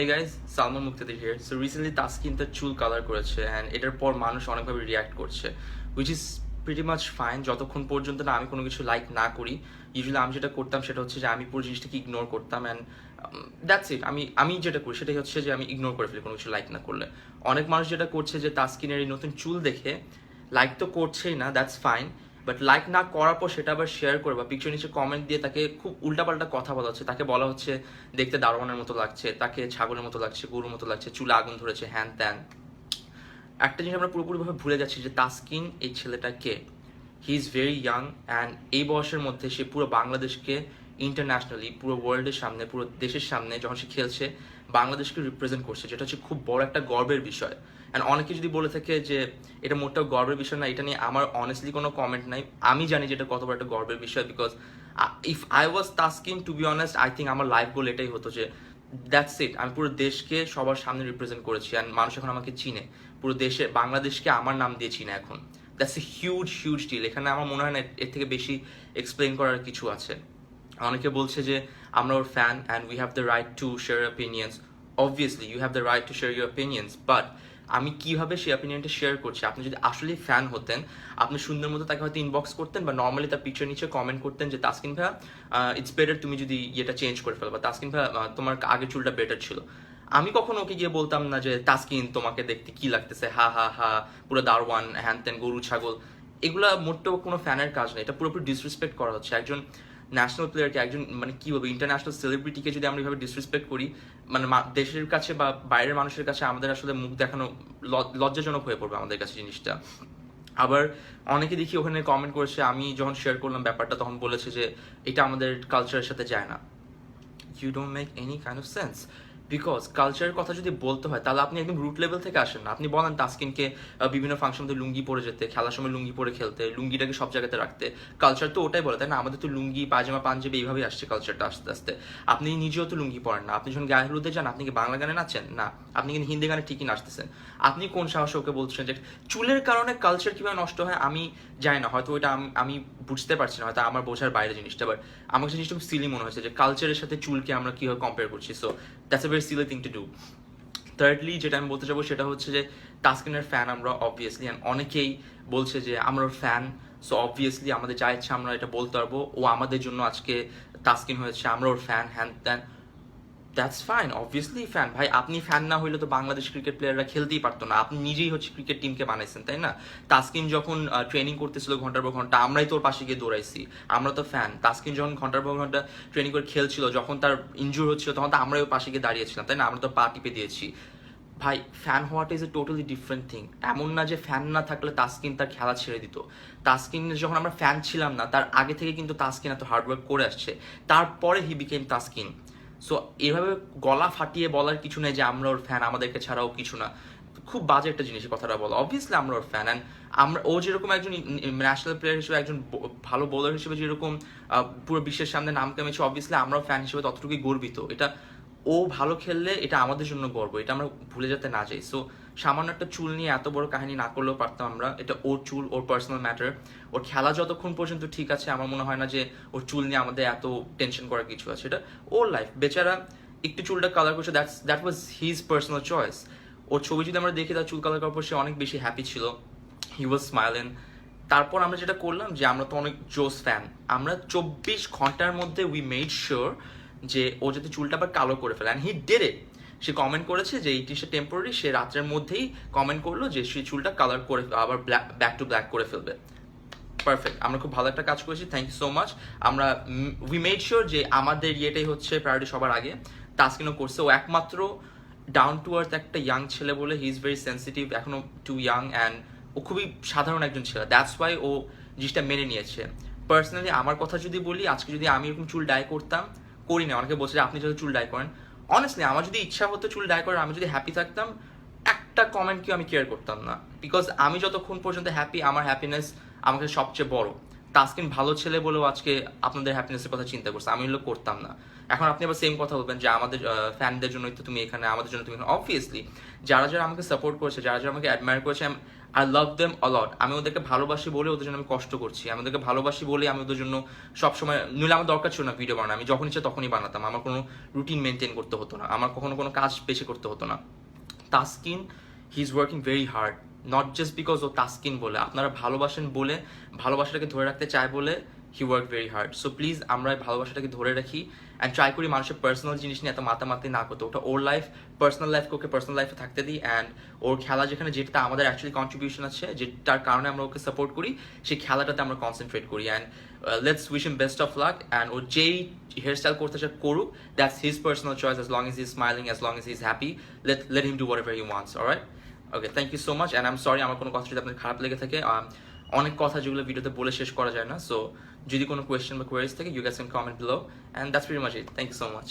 এই guys Salman Muktadir here so recently Taskin চুল colour করেছে অ্যান্ড এটার পর মানুষ অনেকভাবে রিয়াক্ট করছে which is pretty much fine যতক্ষণ পর্যন্ত না আমি কোনো কিছু লাইক না করি ইউজুয়ালি আমি যেটা করতাম সেটা হচ্ছে যে আমি পুরো জিনিসটাকে ইগনোর করতাম অ্যান্ড দ্যাটস ইট আমি আমি যেটা করি সেটাই হচ্ছে যে আমি ইগনোর করে ফেলি কোনো কিছু লাইক না করলে। অনেক মানুষ যেটা করছে যে তাসকিনের এই নতুন চুল দেখে লাইক তো করছেই না দ্যাটস ফাইন বাট লাইক না করার পর সেটা আবার শেয়ার করে বা পিকচার নিচে কমেন্ট দিয়ে তাকে খুব উল্টাপাল্টা কথা বলা হচ্ছে। তাকে বলা হচ্ছে, দেখতে দারোয়ানের মতো লাগছে, তাকে ছাগলের মতো লাগছে, গরুর মতো লাগছে, চুলে আগুন ধরেছে, হ্যান ত্যান। একটা জিনিস আমরা পুরোপুরিভাবে ভুলে যাচ্ছি যে তাসকিন এই ছেলেটা কে? He is very young and এই বয়সের মধ্যে সে পুরো বাংলাদেশকে ইন্টারন্যাশনালি পুরো ওয়ার্ল্ডের সামনে, পুরো দেশের সামনে যখন সে খেলছে, বাংলাদেশকে রিপ্রেজেন্ট করছে, যেটা হচ্ছে খুব বড় একটা গর্বের বিষয়। অ্যান্ড অনেকে যদি বলে থাকে যে এটা মোটেও গর্বের বিষয় না, এটা নিয়ে আমার অনেস্টলি কোনো কমেন্ট নাই। আমি জানি যে এটা কত বড় একটা গর্বের বিষয় because if I was Taskin to be honest I think আমার লাইফ গোল এটাই হতো যে দ্যাটস ইট আমি পুরো দেশকে সবার সামনে রিপ্রেজেন্ট করেছি অ্যান্ড মানুষ এখন আমাকে চিনে। পুরো দেশে, বাংলাদেশকে আমার নাম দিয়ে চিনে এখন। That's a huge huge deal এখানে আমার মনে হয় না এর থেকে বেশি এক্সপ্লেন করার কিছু আছে। অনেকে বলছে যে, আমরা ওর fan and we have the right to share opinions obviously you have the right to share your opinions but আমি কীভাবে সেই অপিনিয়নটা শেয়ার করছি? আপনি যদি আসলেই ফ্যান হতেন, আপনি সুন্দর মতো তাকে হয়তো ইনবক্স করতেন বা নর্মালি তার পিকচার নিচে কমেন্ট করতেন যে, তাসকিন ভাইয়া ইটস বেটার তুমি যদি ইয়েটা চেঞ্জ করে ফেলো বা তাসকিন ভাইয়া তোমার আগে চুলটা বেটার ছিল। আমি কখনো ওকে গিয়ে বলতাম না যে, তাসকিন, তোমাকে দেখতে কি লাগতেছে? হা হা হা, পুরো দারওয়ান হ্যান ত্যান, গরু, ছাগল। এগুলা মোটেও কোনো ফ্যানের কাজ নেই এটা পুরোপুরি ডিসরেসপেক্ট করা হচ্ছে। একজন ন্যাশনাল প্লেয়ারকে একজন মানে কি বলব ইন্টারন্যাশনাল সেলিব্রিটিকে যদি আমরা এভাবে ডিসরেসপেক্ট করি মানে দেশের কাছে বা বাইরের মানুষের কাছে আমাদের আসলে মুখ দেখানো লজ্জাজনক হয়ে পড়বে আমাদের কাছে জিনিসটা। আবার অনেকে দেখি ওখানে কমেন্ট করেছে, আমি যখন শেয়ার করলাম ব্যাপারটা, তখন বলেছে যে, এটা আমাদের কালচারের সাথে যায় না। You don't make any kind of sense because কালচারের কথা যদি বলতে হয়, তাহলে আপনি একদম রুট লেভেল থেকে আসেন না। আপনি বলেন তাসকিনকে বিভিন্ন ফাংশনতে লুঙ্গি পরে যেতে, খেলার সময় লুঙ্গি পরে খেলতে, লুঙ্গিটাকে সব জায়গাতে রাখতে। কালচার তো ওটাই বলে, তাই না? আমাদের তো লুঙ্গি, পায়জামা, পাঞ্জাবি এইভাবেই আসছে কালচারটা আস্তে আস্তে। আপনি নিজেও তো লুঙ্গি পরেন না। আপনি যখন গায়ে হলুদে যান, আপনি কি বাংলা গানে নাচেন? না। আপনি কিন্তু হিন্দি গানে ঠিকই নাচতেছেন। আপনি কোন সাহসে ওকে বলছেন যে, চুলের কারণে কালচার কীভাবে নষ্ট হয়, আমি জানি না। হয়তো ওইটা আমি- বুঝতে পারছি না। হয়তো আমার বোঝার বাইরে জিনিসটা। বাট আমার জিনিসটা খুব সিলি মনে হয়েছে যে কালচারের সাথে চুলকে আমরা কীভাবে কম্পেয়ার করছি? So that's a very silly thing to do thirdly যেটা আমি বলতে চাবো সেটা হচ্ছে যে টাস্কিনের ফ্যান আমরা অবভিয়াসলি অনেকেই বলছে যে আমরা ফ্যান সো অবভিয়াসলি আমাদের যা ইচ্ছা আমরা এটা বলতে পারব। ও আমাদের জন্য আজকে টাস্কিন হয়েছে, আমরা ওর ফ্যান হ্যান ত্যান দ্যাটস ফাইন অবভিয়াসলি ফ্যান ভাই, আপনি ফ্যান না হইলে তো বাংলাদেশ ক্রিকেট প্লেয়াররা খেলতেই পারতো না। আপনি নিজেই হচ্ছে ক্রিকেট টিমকে বানাইছেন, তাই না? তাসকিন যখন ট্রেনিং করতেছিল ঘণ্টার পর ঘণ্টা, আমরাই তোর পাশে গিয়ে দৌড়াইছি। আমরা তো ফ্যান তাসকিন যখন ঘণ্টার পর ঘণ্টা ট্রেনিং করে খেলছিল, যখন তার ইনজুর হচ্ছিল, তখন তো আমরাই ওর পাশে গিয়ে দাঁড়িয়েছিলাম, তাই না? আমরা তো পা টিপে দিয়েছি। ভাই ফ্যান হওয়াটা is a totally different thing এমন না যে ফ্যান না থাকলে তাসকিন তার খেলা ছেড়ে দিত। তাসকিন যখন আমরা ফ্যান ছিলাম না, তার আগে থেকে কিন্তু তাসকিন এত হার্ডওয়ার্ক করে আসছে। তারপরে হি বিকেম তাসকিন। সো এভাবে গলা ফাটিয়ে বলার কিছু নেই যে আমরা ওর ফ্যান আমাদেরকে ছাড়াও কিছু না। খুব বাজে একটা জিনিস কথাটা বলো। অবভিয়াসলি আমরা ওর ফ্যান অ্যান্ড আমরা, ও যেরকম একজন ন্যাশনাল প্লেয়ার হিসেবে, একজন ভালো বোলার হিসেবে যেরকম পুরো বিশ্বের সামনে নাম কামিয়েছে অবভিয়াসলি আমরাও ফ্যান হিসেবে ততটুকুই গর্বিত। এটা ও ভালো খেললে এটা আমাদের জন্য গর্ব। এটা আমরা ভুলে যেতে না যাই। সো সামান্য একটা চুল নিয়ে এত বড় কাহিনী না করলেও পারতাম আমরা। এটা ওর চুল, ওর পার্সোনাল ম্যাটার ওর খেলা যতক্ষণ পর্যন্ত ঠিক আছে, আমার মনে হয় না যে ওর চুল নিয়ে আমাদের এত টেনশন করার কিছু আছে। এটা ওর লাইফ বেচারা একটু চুলটা কালার করছে that's that was his personal choice ওর ছবি যদি আমরা দেখি, তার চুল কালার করার পর সে অনেক বেশি হ্যাপি ছিল। হি ওয়াজ স্মাইলেন তারপর আমরা যেটা করলাম যে, আমরা তো অনেক জোস ফ্যান আমরা চব্বিশ ঘণ্টার মধ্যে উই মেড শিওর যে ও যাতে চুলটা আবার কালো করে ফেলে। অ্যান্ড হি ডেড ইট সে কমেন্ট করেছে যে এই টিশার্ট টেম্পোরারি সে রাত্রের মধ্যেই কমেন্ট করল যে সে চুলটা কালার করে, আবার ব্ল্যাক ব্যাক টু ব্ল্যাক করে ফেলবে। পারফেক্ট আমরা খুব ভালো একটা কাজ করেছি থ্যাংক ইউ সো মাচ আমরা উই মেড শিওর যে আমাদের ইয়েটাই হচ্ছে প্রায়োরিটি সবার আগে। তাস্কিনও করছে। ও একমাত্র ডাউন টু আর্থ একটা ইয়াং ছেলে বলে হি ইজ ভেরি সেন্সিটিভ এখনও টু ইয়াং অ্যান্ড ও খুবই সাধারণ একজন ছেলে। দ্যাটস ওয়াই ও জিনিসটা মেনে নিয়েছে। পার্সোনালি আমার কথা যদি বলি, আজকে যদি আমি এরকম চুল ডাই করতাম, করি না। অনেকে বলছে যে আপনি যদি চুল ডাই করেন অনেস্টলি আমার যদি ইচ্ছা হতো চুল ডাই করার, আমি যদি হ্যাপি থাকতাম, একটা কমেন্ট কেউ আমি কেয়ার করতাম না। বিকজ আমি যতক্ষণ পর্যন্ত হ্যাপি আমার হ্যাপিনেস আমাকে সবচেয়ে বড়। তাসকিন ভালো ছেলে বলেও আজকে আপনাদের হ্যাপিনেসের কথা চিন্তা করছে। আমি এগুলো করতাম না। এখন আপনি আবার সেম কথা বলবেন যে আমাদের ফ্যানদের জন্যই তো তুমি এখানে, আমাদের জন্য তুমি অবভিয়াসলি যারা যারা আমাকে সাপোর্ট করেছে, যারা যারা আমাকে অ্যাডমায়ার করেছে আই লাভ দেম অলট আমি ওদেরকে ভালোবাসি বলে ওদের জন্য আমি কষ্ট করছি। আমি ওদেরকে ভালোবাসি বলে আমি ওদের জন্য সবসময়, নইলে আমার দরকার ছিল না ভিডিও বানানো। আমি যখন ইচ্ছা তখনই বানাতাম। আমার কোনো রুটিন মেনটেন করতে হতো না। আমার কখনো কোনো কাজ বেশি করতে হতো না। Taskin he is working very hard not just because ও তাস্কিন বলে, আপনারা ভালোবাসেন বলে, ভালোবাসাটাকে ধরে রাখতে চায় বলে he work very hard so please আমরা ভালোবাসাটাকে ধরে রাখি অ্যান্ড ট্রাই করি মানুষের পার্সোনাল জিনিস নিয়ে এত মাতামাতি না করতে। ওটা ওর লাইফ পার্সোনাল লাইফকে ওকে পার্সোনাল লাইফে থাকতে দিই অ্যান্ড ওর খেলা যেখানে যেটা আমাদের অ্যাকচুয়ালি কন্ট্রিবিউশন আছে, যেটার কারণে আমরা ওকে সাপোর্ট করি, সেই খেলাটাতে আমরা কনসেন্ট্রেট করি and let's wish him best of luck and ও যেই হেয়ার স্টাইল করতে চায় করুক that's his personal choice as long is is smiling as long is is happy let let him do whatever he wants alright okay thank you so much and um sorry আমার কোনো কথা যদি আপনার খারাপ লেগে থাকে। Um, অনেক কথা যেগুলো ভিডিওতে বলে শেষ করা যায় না সো যদি কোনো কোয়েশ্চেন বা কোয়ারিজ থাকে you guys can comment below and that's very much it thank you so much